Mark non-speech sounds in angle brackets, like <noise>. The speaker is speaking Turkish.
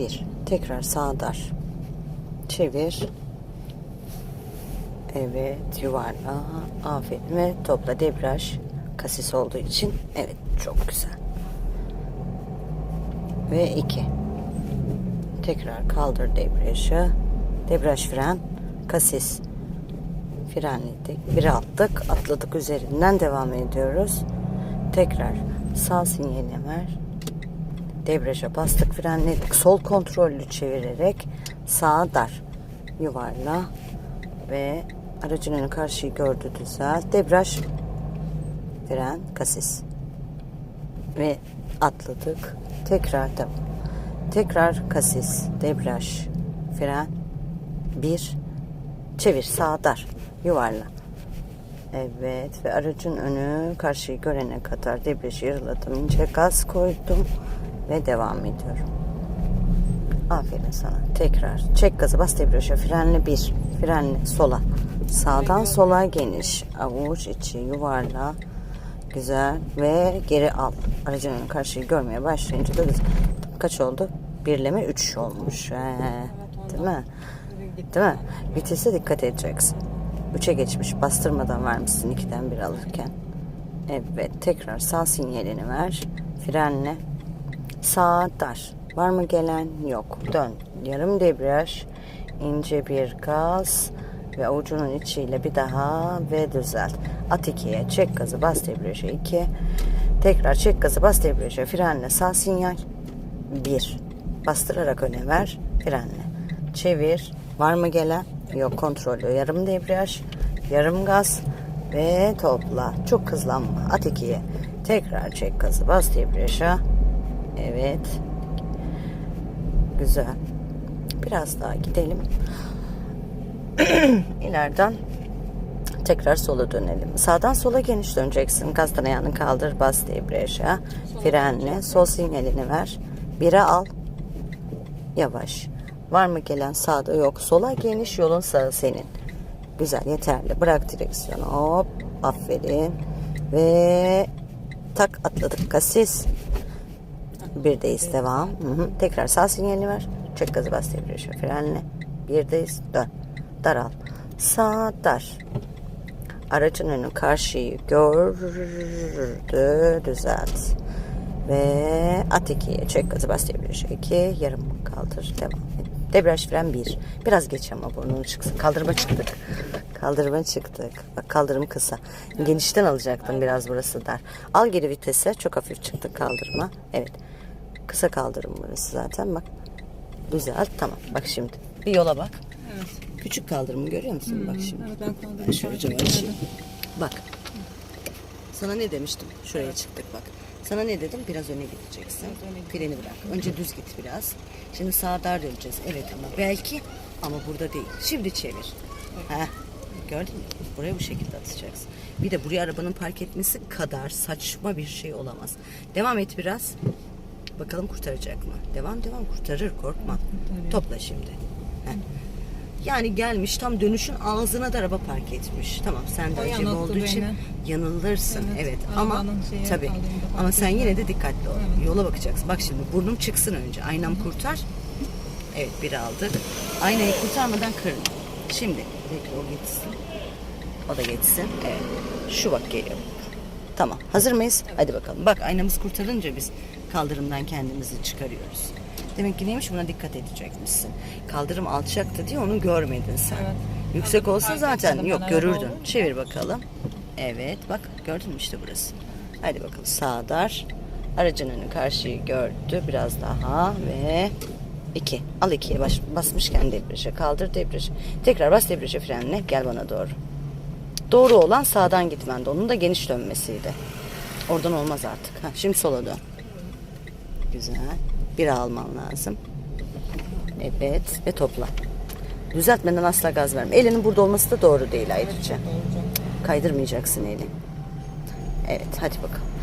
bir. Tekrar sağa dar. Çevir. Evet yuvarla. Aferin ve topla debriyaj kasis olduğu için. Evet çok güzel. Ve iki. Tekrar kaldır debriyajı. Debriyaj fren. Kasis. Frenledik. Bir attık. Atladık üzerinden devam ediyoruz. Tekrar sağ sinyalini ver. Debriyaja bastık frenledik. Sol kontrollü çevirerek sağa dar. Yuvarla. Ve aracın önü karşıyı gördü düzelt. Debriyaj fren kasis. Ve atladık. Tekrar devam. Tekrar kasis, debriyaj, fren, bir, çevir, sağa dar, yuvarla. Evet ve aracın önü karşıyı görene kadar debriyajı yarıladım, ince gaz koydum ve devam ediyorum. Aferin sana. Tekrar çek gazı bas debriyaja frenle bir, frenle sola. Sağdan sola geniş, avuç içi yuvarla. Güzel ve geri al. Aracın karşıyı görmeye başlayınca da güzel. Kaç oldu? Birleme 3 olmuş. He, değil mi? Değil mi? Vitese dikkat edeceksin. 3'e geçmiş. Bastırmadan vermişsin 2'den 1 alırken. Evet. Tekrar sağ sinyalini ver. Frenle. Sağa dar. Var mı gelen? Yok. Dön. Yarım debriyaj. ince bir gaz ve avucunun içiyle bir daha ve düzelt. At 2'ye çek gazı bas debriyaja 2. Tekrar çek gazı bas debriyaja frenle sağ sinyal 1. Bastırarak öne ver frenle. Çevir. Var mı gelen? Yok kontrollü. Yarım debriyaj, yarım gaz ve topla. Çok hızlanma. At 2'ye. Tekrar çek gazı bas debriyaja. Evet. Güzel. Biraz daha gidelim. <clears throat> İleriden tekrar sola dönelim. Sağdan sola geniş döneceksin. Gazdan ayağını kaldır, bas debriyaja. Frenle, sol sinyalini ver. Bire al. Yavaş. Var mı gelen sağda yok. Sola geniş yolun sağı senin. Güzel yeterli. Bırak direksiyonu. Hop. Aferin. Ve tak atladık. Kasis. Birdeyiz devam. Hı hı. Tekrar sağ sinyalini ver. Çek gazı bas debriyaja. Frenle. Birdeyiz. Dön. Daral. Sağ dar. Aracın önü karşıyı gördü. Düzelt. Ve at ikiye. Çek gazı bas debriyaja. iki. Yarım kaldır. Devam et. Debriyaj fren bir. Biraz geç ama burnunu çıksın. Kaldırıma çıktık. Kaldırıma çıktık. Bak kaldırım kısa. Genişten alacaktım biraz burası dar. Al geri vitese. Çok hafif çıktık kaldırıma. Evet. Kısa kaldırım burası zaten bak. Düzelt tamam. Bak şimdi. Bir yola bak. Evet. Küçük kaldırımı görüyor musun? bak şimdi. Evet ben açayım. Bak. Sana ne demiştim? Şuraya çıktık bak. Sana ne dedim? Biraz öne gideceksin. Freni bırak. Önce düz git biraz. Şimdi sağa dar döneceğiz. Evet ama belki ama burada değil. Şimdi çevir. Ha. Gördün mü? Buraya bu şekilde atacaksın. Bir de buraya arabanın park etmesi kadar saçma bir şey olamaz. Devam et biraz. Bakalım kurtaracak mı? Devam devam kurtarır korkma. Topla şimdi. Heh. Yani gelmiş tam dönüşün ağzına da araba park etmiş. Tamam sen de acemi olduğu için beni. yanılırsın. Evet, Evet, ama kaldığında ama sen yine de dikkatli ol. Evet. Yola bakacaksın. Bak şimdi burnum çıksın önce. Aynam kurtar. Evet biri aldı. Aynayı kurtarmadan kırın. Şimdi bekle o geçsin. O da geçsin. Evet. Şu bak geliyor. Tamam. Hazır mıyız? Hadi bakalım. Bak aynamız kurtarınca biz kaldırımdan kendimizi çıkarıyoruz. Demek ki neymiş buna dikkat edecekmişsin. Kaldırım alçaktı diye onu görmedin sen. Evet. Yüksek olsa zaten yok görürdün. Çevir bakalım. Evet bak gördün mü işte burası. Hadi bakalım sağa dar. Aracın önü karşıyı gördü. Biraz daha ve iki. Al ikiye baş, basmışken debriyaja kaldır debriyaja. Tekrar bas debriyaja frenle gel bana doğru. Doğru olan sağdan gitmendi. Onun da geniş dönmesiydi. Oradan olmaz artık. Ha, şimdi sola dön. Güzel. Bir alman lazım. Evet ve topla. Düzeltmeden asla gaz verme. Elinin burada olması da doğru değil ayrıca. Kaydırmayacaksın eli. Evet hadi bakalım.